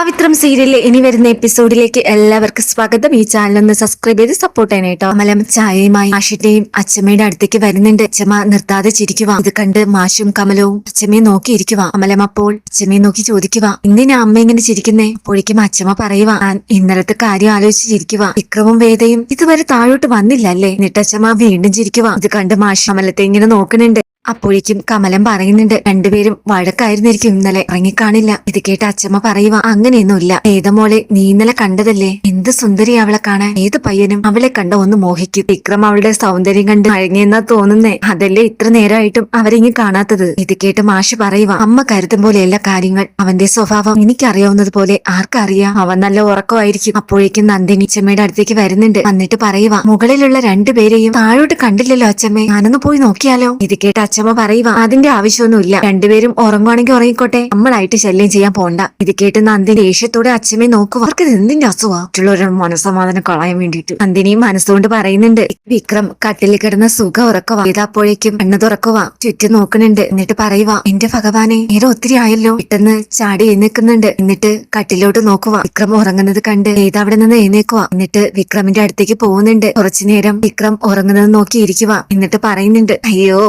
പവിത്രം സീരിയലിലെ ഇനി വരുന്ന എപ്പിസോഡിലേക്ക് എല്ലാവർക്കും സ്വാഗതം. ഈ ചാനൽ ഒന്ന് സബ്സ്ക്രൈബ് ചെയ്ത് സപ്പോർട്ട് ചെയ്യണേട്ടോ മലം ചായയുമായി മാഷിന്റെയും അച്ഛമ്മയുടെ അടുത്തേക്ക് വരുന്നുണ്ട്. അച്ഛമ്മ നിർത്താതെ ചിരിക്കുക ഇത് കണ്ട് മാഷും കമലവും അച്ഛമ്മയെ നോക്കിയിരിക്കുക അമലം അപ്പോൾ അച്ഛമ്മയെ നോക്കി ചോദിക്കുക എന്തിനാ അമ്മ ഇങ്ങനെ ചിരിക്കുന്നേ? അപ്പോഴേക്കും അച്ഛമ്മ പറയുക ഞാൻ ഇന്നലത്തെ കാര്യം ആലോചിച്ച് ചിരിക്കുക വിക്രമും വേദയും ഇതുവരെ താഴോട്ട് വന്നില്ല അല്ലേ എന്നിട്ട് അച്ഛമ്മ വീണ്ടും ചിരിക്കുക ഇത് കണ്ട് മാഷ് അമലത്തെ ഇങ്ങനെ നോക്കുന്നുണ്ട്. അപ്പോഴേക്കും കമലം പറയുന്നുണ്ട് രണ്ടുപേരും വഴക്കായിരുന്നിരിക്കും ഇന്നലെ ഇറങ്ങിക്കാണില്ല. ഇത് കേട്ട് അച്ഛമ്മ പറയുക അങ്ങനെയൊന്നുമില്ല. ഏതമോളെ നീ ഇന്നലെ കണ്ടതല്ലേ? എന്ത് സുന്ദരി അവളെ കാണാൻ? ഏത് പയ്യനും അവളെ കണ്ട ഒന്ന് മോഹിക്കും. വിക്രം അവളുടെ സൗന്ദര്യം കണ്ട് അഴങ്ങിയെന്നാ തോന്നുന്നേ. അതല്ലേ ഇത്ര നേരമായിട്ടും അവരിങ്ങി കാണാത്തത്? ഇത് കേട്ട് മാഷ് പറയുക അമ്മ കരുതും പോലെയല്ല കാര്യങ്ങൾ. അവന്റെ സ്വഭാവം എനിക്കറിയാവുന്നത് പോലെ ആർക്കറിയാം. അവൻ നല്ല ഉറക്കമായിരിക്കും. അപ്പോഴേക്കും നന്ദിനി അച്ഛമ്മയുടെ അടുത്തേക്ക് വരുന്നുണ്ട്. എന്നിട്ട് പറയുക മുകളിലുള്ള രണ്ടുപേരെയും താഴോട്ട് കണ്ടില്ലല്ലോ അച്ഛമ്മേ ഞാനൊന്ന് പോയി നോക്കിയാലോ? ഇത് കേട്ട് അച്ഛമ്മ പറയുക അതിന്റെ ആവശ്യമൊന്നുമില്ല. രണ്ടുപേരും ഉറങ്ങുവാണെങ്കിൽ ഉറങ്ങിക്കോട്ടെ. നമ്മളായിട്ട് ശല്യം ചെയ്യാൻ പോണ്ട. ഇത് കേട്ട് നന്ദി ദേഷ്യത്തോടെ അച്ഛമ്മ നോക്കുക അവർക്ക് എന്തിന്റെ അസുഖ? മറ്റുള്ളവരുടെ മനസ്സമാധാനം കളയാൻ വേണ്ടിട്ട് നന്ദിനിയും മനസ്സുകൊണ്ട് പറയുന്നുണ്ട്. വിക്രം കട്ടിലിൽ കിടന്ന സുഖം ഉറക്കുക ഇതപ്പോഴേക്കും കണ്ണു തുറക്കുക ചുറ്റും നോക്കുന്നുണ്ട്. എന്നിട്ട് പറയുക എന്റെ ഭഗവാനെ നേരെ ഒത്തിരി ആയല്ലോ. പെട്ടെന്ന് ചാടി എഴുന്നേക്കുന്നുണ്ട്. എന്നിട്ട് കട്ടിലോട്ട് നോക്കുക വിക്രം ഉറങ്ങുന്നത് കണ്ട് ഏത് അവിടെ നിന്ന് എഴുന്നേക്കുക എന്നിട്ട് വിക്രമിന്റെ അടുത്തേക്ക് പോകുന്നുണ്ട്. കുറച്ചു നേരം വിക്രം ഉറങ്ങുന്നത് നോക്കി നോക്കിയിരിക്കുക എന്നിട്ട് പറയുന്നുണ്ട് അയ്യോ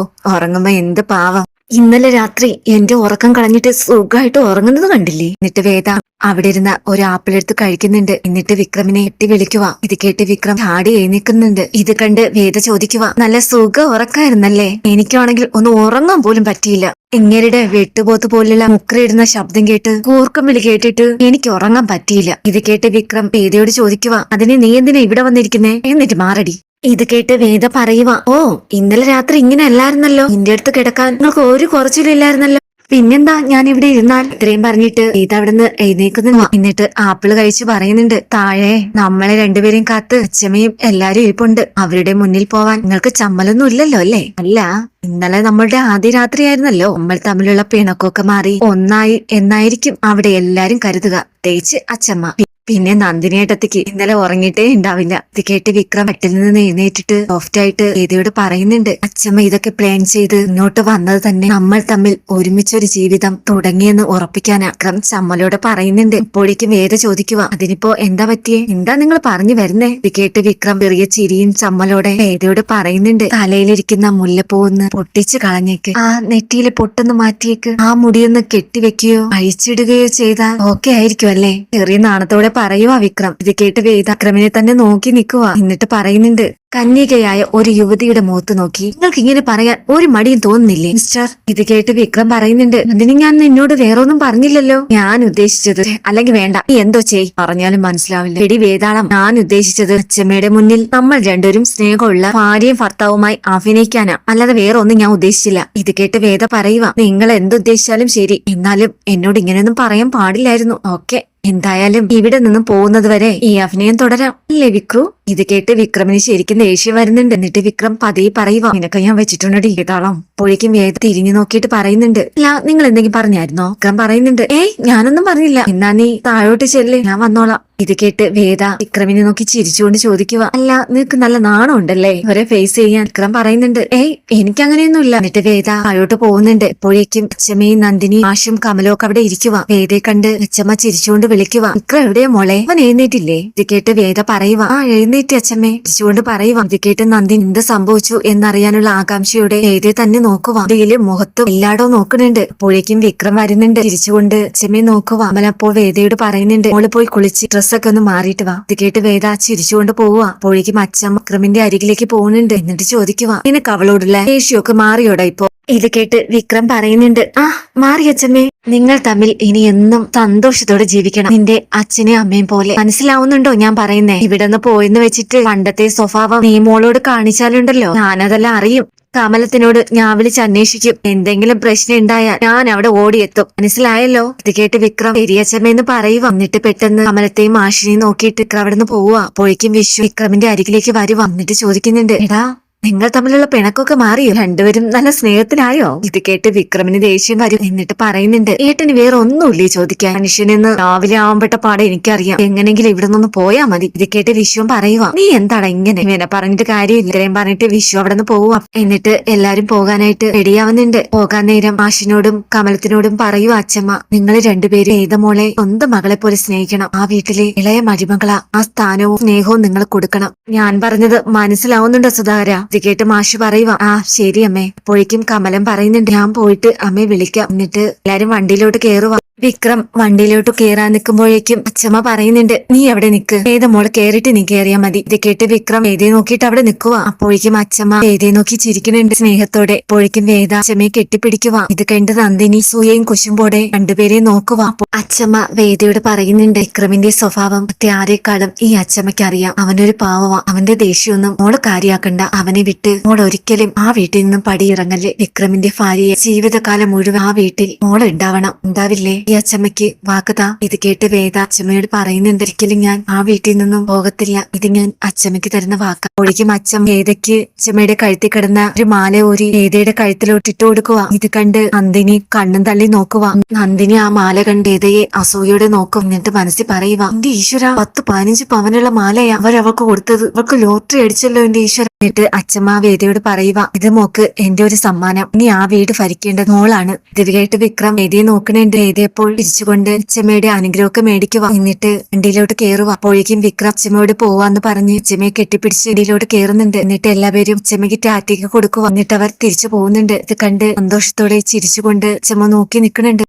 ഉറങ്ങുമ്പോ എന്ത് പാവം. ഇന്നലെ രാത്രി എന്റെ ഉറക്കം കളഞ്ഞിട്ട് സുഖമായിട്ട് ഉറങ്ങുന്നത് കണ്ടില്ലേ? എന്നിട്ട് വേദ അവിടെ ഇരുന്ന ഒരു ആപ്പിൾ എടുത്ത് കഴിക്കുന്നുണ്ട്. എന്നിട്ട് വിക്രമിനെ എട്ടി വിളിക്കുക ഇത് കേട്ട് വിക്രം ചാടി എഴുന്നേക്കുന്നുണ്ട്. ഇത് കണ്ട് വേദ ചോദിക്കുക നല്ല സുഖ ഉറക്കായിരുന്നല്ലേ? എനിക്കാണെങ്കിൽ ഒന്ന് ഉറങ്ങാൻ പോലും പറ്റിയില്ല. ഇങ്ങരുടെ വെട്ടുപോത്ത് പോലുള്ള മുക്കറിയിടുന്ന ശബ്ദം കേട്ട് കൂർക്കം വിളി കേട്ടിട്ട് എനിക്ക് ഉറങ്ങാൻ പറ്റിയില്ല. ഇത് കേട്ട് വിക്രം വേദയോട് ചോദിക്കുക അതിനെ നീ എന്തിനാ ഇവിടെ വന്നിരിക്കുന്നേ? എന്നിട്ട് മാറടി. ഇത് കേട്ട് വേദ പറയുക ഓ ഇന്നലെ രാത്രി ഇങ്ങനെ അല്ലായിരുന്നല്ലോ നിന്റെ അടുത്ത് കിടക്കാൻ നിങ്ങൾക്ക് ഒരു കുറച്ചിലില്ലായിരുന്നല്ലോ. പിന്നെന്താ ഞാൻ ഇവിടെ ഇരുന്നാൽ? ഇത്രയും പറഞ്ഞിട്ട് വേദ അവിടെ നിന്ന് എഴുന്നേക്കുന്നു എന്നിട്ട് ആപ്പിൾ കഴിച്ച് പറയുന്നുണ്ട് താഴെ നമ്മളെ രണ്ടുപേരെയും കാത്ത് അച്ഛമ്മയും എല്ലാരും ഇരിപ്പുണ്ട്. അവരുടെ മുന്നിൽ പോവാൻ നിങ്ങൾക്ക് ചമ്മലൊന്നും ഇല്ലല്ലോ അല്ലേ? അല്ല ഇന്നലെ നമ്മളുടെ ആദ്യ രാത്രിയായിരുന്നല്ലോ. നമ്മൾ തമ്മിലുള്ള പിണക്കൊക്കെ മാറി ഒന്നായി എന്നായിരിക്കും അവിടെ എല്ലാരും കരുതുക പ്രത്യേകിച്ച് അച്ഛമ്മ പിന്നെ നന്ദിനിയേട്ടത്തിക്ക് ഇന്നലെ ഉറങ്ങിയിട്ടേ ഉണ്ടാവില്ല ഇത് കേട്ട് വിക്രം വെട്ടിൽ നിന്ന് എഴുന്നേറ്റിട്ട് സോഫ്റ്റ് ആയിട്ട് വേദിയോട് പറയുന്നുണ്ട് അച്ഛമ്മ ഇതൊക്കെ പ്ലാൻ ചെയ്ത് ഇങ്ങോട്ട് വന്നത് തന്നെ നമ്മൾ തമ്മിൽ ഒരുമിച്ചൊരു ജീവിതം തുടങ്ങിയെന്ന് ഉറപ്പിക്കാൻ വിക്രം ചമ്മലോട് പറയുന്നുണ്ട്. ഇപ്പോഴേക്കും വേദ ചോദിക്കുക അതിനിപ്പോ എന്താ പറ്റിയേ? എന്താ നിങ്ങൾ പറഞ്ഞു വരുന്നേ? ഇത് കേട്ട് വിക്രം ചെറിയ ചിരിയും ചമ്മലോട് വേദയോട് പറയുന്നുണ്ട് തലയിലിരിക്കുന്ന മുല്ലപ്പൂന്ന് പൊട്ടിച്ചു കളഞ്ഞേക്ക്. ആ നെറ്റിയിൽ പൊട്ടൊന്ന് മാറ്റിയേക്ക്. ആ മുടിയൊന്ന് കെട്ടിവെക്കുകയോ അഴിച്ചിടുകയോ ചെയ്താൽ ഓക്കെ ആയിരിക്കും അല്ലേ ചെറിയ നാണത്തോടെ പറയുവാ വിക്രം. ഇത് കേട്ട് വേദ വിക്രമിനെ തന്നെ നോക്കി നിൽക്കുക എന്നിട്ട് പറയുന്നുണ്ട് കന്യകയായ ഒരു യുവതിയുടെ മുഖത്ത് നോക്കി. നിങ്ങൾക്ക് ഇങ്ങനെ പറയാൻ ഒരു മടിയും തോന്നുന്നില്ലേ മിസ്റ്റർ? ഇത് കേട്ട് വിക്രം പറയുന്നുണ്ട്. അതിന് ഞാൻ നിന്നോട് വേറൊന്നും പറഞ്ഞില്ലല്ലോ. ഞാൻ ഉദ്ദേശിച്ചത് അല്ലെങ്കിൽ വേണ്ട. നീ എന്തോ ചെയ് പറഞ്ഞാലും മനസ്സിലാവില്ല. എടി വേതാളം. ഞാൻ ഉദ്ദേശിച്ചത് അച്ഛമ്മയുടെ മുന്നിൽ നമ്മൾ രണ്ടുപേരും സ്നേഹമുള്ള ഭാര്യയും ഭർത്താവുമായി അഭിനയിക്കാനാ. അല്ലാതെ വേറെ ഒന്നും ഞാൻ ഉദ്ദേശിച്ചില്ല. ഇത് കേട്ട് വേദ പറയുക നിങ്ങൾ എന്തുദ്ദേശിച്ചാലും ശരി. എന്നാലും എന്നോട് ഇങ്ങനെയൊന്നും പറയാൻ പാടില്ലായിരുന്നു. ഓക്കെ. എന്തായാലും ഇവിടെ നിന്നും പോകുന്നത് വരെ ഈ അഭിനയം തുടരാം. അല്ലേ വിക്രു ഇത് കേട്ട് വിക്രമിന് ശരിക്കും ദേഷ്യം വരുന്നുണ്ട്. എന്നിട്ട് വിക്രം പതിയെ പറയുക നിനക്ക് ഞാൻ വെച്ചിട്ടുണ്ട് ഏതാളം അപ്പോഴേക്കും വേദ തിരിഞ്ഞു നോക്കിയിട്ട് പറയുന്നുണ്ട്. അല്ല നിങ്ങൾ എന്തെങ്കിലും പറഞ്ഞായിരുന്നോ? വിക്രം പറയുന്നുണ്ട്. ഏയ് ഞാനൊന്നും പറഞ്ഞില്ല. എന്നാ നീ താഴോട്ട് ചെല്ല്. ഞാൻ വന്നോളാം. ഇത് കേട്ട് വേദ വിക്രമിനെ നോക്കി ചിരിച്ചുകൊണ്ട് ചോദിക്കുക അല്ല നിനക്ക് നല്ല നാണം ഉണ്ടല്ലേ ഒരേ ഫേസ് ചെയ്യാൻ വിക്രം പറയുന്നുണ്ട്. ഏയ് എനിക്ക് അങ്ങനെയൊന്നുമില്ല എന്നിട്ട് വേദ താഴോട്ട് പോകുന്നുണ്ട്. എപ്പോഴേക്കും അച്ഛമ്മയും നന്ദിനി ആശും കമലും ഒക്കെ അവിടെ ഇരിക്കുക വേദയെ കണ്ട് അച്ഛമ്മ ചിരിച്ചുകൊണ്ട് വിളിക്കുക വിക്രം എവിടെയാ മോളെ? അവൻ എഴുന്നേറ്റില്ലേ? ഇത് കേട്ട് വേദ പറയുക ആ എഴുന്നേറ്റ് അച്ഛമ്മേ ചിരിച്ചുകൊണ്ട് പറയുക ഇത് കേട്ട് നന്ദിനി എന്ത് സംഭവിച്ചു? എന്നറിയാനുള്ള ആകാംക്ഷയോടെ വേദയെ തന്നെ നോക്കുക ഇതിൽ മുഖത്തും എല്ലാടോ നോക്കുന്നുണ്ട്. അപ്പോഴേക്കും വിക്രം വരുന്നുണ്ട്. ചിരിച്ചുകൊണ്ട് അച്ഛമ്മയെ നോക്കുക അമല അപ്പോൾ വേദയോട് പറയുന്നുണ്ട് മോൾ പോയി കുളിച്ച് ഡ്രസ്സൊക്കെ ഒന്ന് മാറിയിട്ട് വാ. ഇത് കേട്ട് വേദ ചിരിച്ചുകൊണ്ട് പോവുക അപ്പോഴേക്കും അച്ഛൻ വിക്രമിന്റെ അരികിലേക്ക് പോകുന്നുണ്ട്. എന്നിട്ട് ചോദിക്കുക നിനക്ക് അവളോടുള്ള ദേഷ്യമൊക്കെ മാറിയോടാ ഇപ്പോ? ഇത് കേട്ട് വിക്രം പറയുന്നുണ്ട്. ആ മാറി അച്ഛമ്മേ. നിങ്ങൾ തമ്മിൽ ഇനി എന്നും സന്തോഷത്തോടെ ജീവിക്കണം. നിന്റെ അച്ഛനെയും അമ്മയും പോലെ. മനസ്സിലാവുന്നുണ്ടോ ഞാൻ പറയുന്നേ? ഇവിടെ നിന്ന് പോയെന്ന് വെച്ചിട്ട് പണ്ടത്തെ സ്വഭാവം നീ മോളോട് കാണിച്ചാലുണ്ടല്ലോ. ഞാനതെല്ലാം അറിയും. കമലത്തിനോട് ഞാൻ വിളിച്ച് അന്വേഷിക്കും എന്തെങ്കിലും പ്രശ്നം ഉണ്ടായാൽ ഞാൻ അവിടെ ഓടിയെത്തും. മനസ്സിലായല്ലോ? ഇത് കേട്ട് വിക്രം പെരിയച്ചമ്മയെന്ന് പറയുക എന്നിട്ട് പെട്ടെന്ന് കമലത്തെയും ആഷിനെയും നോക്കിയിട്ട് വിക്രം അവിടെ നിന്ന് പോവുക അപ്പോഴേക്കും വിശ്വ വിക്രമിന്റെ അരികിലേക്ക് വരി വന്നിട്ട് ചോദിക്കുന്നുണ്ട് എടാ നിങ്ങൾ തമ്മിലുള്ള പിണക്കൊക്കെ മാറിയോ? രണ്ടുപേരും നല്ല സ്നേഹത്തിലായോ ഇത് കേട്ട് വിക്രമിന് ദേഷ്യം വരും. എന്നിട്ട് പറയുന്നുണ്ട് ഏട്ടന് വേറെ ഒന്നുമില്ലേ ചോദിക്കാൻ? മനുഷ്യനെന്ന് രാവിലെ ആവുമ്പട്ട പാടെ എനിക്കറിയാം. എങ്ങനെങ്കിലും ഇവിടെ നിന്ന് പോയാ മതി. ഇത് കേട്ട് വിശ്വം പറയുക നീ എന്താണ് ഇങ്ങനെ? ഇങ്ങനെ പറഞ്ഞിട്ട് കാര്യമില്ല. ഇത്രയും പറഞ്ഞിട്ട് വിശ്വം അവിടെ നിന്ന് പോവാം എന്നിട്ട് എല്ലാരും പോകാനായിട്ട് റെഡിയാവുന്നുണ്ട് പോകാൻ നേരം മാഷിനോടും കമലത്തിനോടും പറയൂ അച്ഛമ്മ നിങ്ങൾ രണ്ടുപേരും ഏത മോളെ? സ്വന്തം മകളെ പോലെ സ്നേഹിക്കണം. ആ വീട്ടിലെ ഇളയ മരുമകള. ആ സ്ഥാനവും സ്നേഹവും നിങ്ങൾ കൊടുക്കണം. ഞാൻ പറഞ്ഞത് മനസ്സിലാവുന്നുണ്ടോ സുധാകര? ഇത് കേട്ട് മാഷ് പറയുക ആ ശരി അമ്മേ. അപ്പോഴേക്കും കമലം പറയുന്നുണ്ട് ഞാൻ പോയിട്ട് അമ്മയെ വിളിക്കാം. എന്നിട്ട് എല്ലാരും വണ്ടിയിലോട്ട് കേറുക വിക്രം വണ്ടിയിലോട്ട് കയറാൻ നിൽക്കുമ്പോഴേക്കും അച്ഛമ്മ പറയുന്നുണ്ട് നീ എവിടെ നിക്ക്? വേദ മോൾ കയറിട്ട് നീ കേറിയാ മതി. ഇത് കേട്ട് വിക്രം വേദയെ നോക്കിയിട്ട് അവിടെ നിൽക്കുക അപ്പോഴേക്കും അച്ഛമ്മ വേദയെ നോക്കി ചിരിക്കുന്നുണ്ട് സ്നേഹത്തോടെ. അപ്പോഴേക്കും വേദ അച്ഛമ്മയെ കെട്ടിപ്പിടിക്കുക ഇത് കണ്ട് നന്ദിനി സൂയയും കുശുമ്പോടെ രണ്ടുപേരെയും നോക്കുക അപ്പോൾ അച്ഛമ്മ വേദയോട് പറയുന്നുണ്ട് വിക്രമിന്റെ സ്വഭാവം ആരെക്കാളും ഈ അച്ഛമ്മയ്ക്ക് അറിയാം അവനൊരു പാവമാ അവന്റെ ദേഷ്യമൊന്നും മോൾ കാര്യാക്കണ്ട. അവനെ വിട്ട് മോൾ ഒരിക്കലും ആ വീട്ടിൽ നിന്നും പടിയിറങ്ങല്ലേ. വിക്രമിന്റെ ഭാര്യയെ ജീവിതകാലം മുഴുവൻ ആ വീട്ടിൽ മോൾ ഉണ്ടാവണം. ഉണ്ടാവില്ലേ? ഈ അച്ഛമ്മയ്ക്ക് വാക്കുതാ ഇത് കേട്ട് വേദ അച്ഛമ്മയോട് പറയുന്നുണ്ട് ഒരിക്കലും ഞാൻ ആ വീട്ടിൽ നിന്നും പോകത്തില്ല. ഇത് ഞാൻ അച്ഛമ്മയ്ക്ക് തരുന്ന വാക്ക. ഒഴിക്കും അച്ഛൻ വേദയ്ക്ക് അച്ഛമ്മയുടെ കഴുത്തിൽ കിടന്ന ഒരു മാല ഊരി വേദയുടെ കഴുത്തിലോട്ട് ഇട്ട് കൊടുക്കുക. ഇത് കണ്ട് നന്ദിനി കണ്ണും തള്ളി നോക്കുക. നന്ദിനി ആ മാല കണ്ട് വേദയെ അസൂയോടെ നോക്കും. എന്നിട്ട് മനസ്സിൽ പറയുക എന്റെ ഈശ്വര പത്ത് പതിനഞ്ച് പവനുള്ള മാലയാ അവരവൾക്ക് കൊടുത്തത്. അവൾക്ക് ലോട്ടറി അടിച്ചല്ലോ എന്റെ ഈശ്വര. എന്നിട്ട് അച്ഛമ്മ വേദയോട് പറയുക ഇത് മോക്ക് എന്റെ ഒരു സമ്മാനം. ഇനി ആ വീട് ഭരിക്കേണ്ടത് മോളാണ്. ഇത് കേട്ട് വിക്രം വേദിയെ നോക്കണുണ്ട്. വേദയപ്പോൾ തിരിച്ചുകൊണ്ട് അച്ഛമ്മയുടെ അനുഗ്രഹമൊക്കെ മേടിക്കുക എന്നിട്ട് വണ്ടിയിലോട്ട് കയറുക അപ്പോഴേക്കും വിക്രം അച്ഛമ്മയോട് പോവാന്ന് പറഞ്ഞ് അച്ഛമ്മയെ കെട്ടിപ്പിടിച്ച് വണ്ടിയിലോട്ട് കയറുന്നുണ്ട് എന്നിട്ട് എല്ലാവരും അച്ഛമ്മയ്ക്ക് ടാറ്റയ്ക്ക് കൊടുക്കുക എന്നിട്ട് അവർ തിരിച്ചു പോകുന്നുണ്ട്. ഇത് കണ്ട് സന്തോഷത്തോടെ ചിരിച്ചുകൊണ്ട് അച്ഛമ്മ നോക്കി നിൽക്കുന്നുണ്ട്.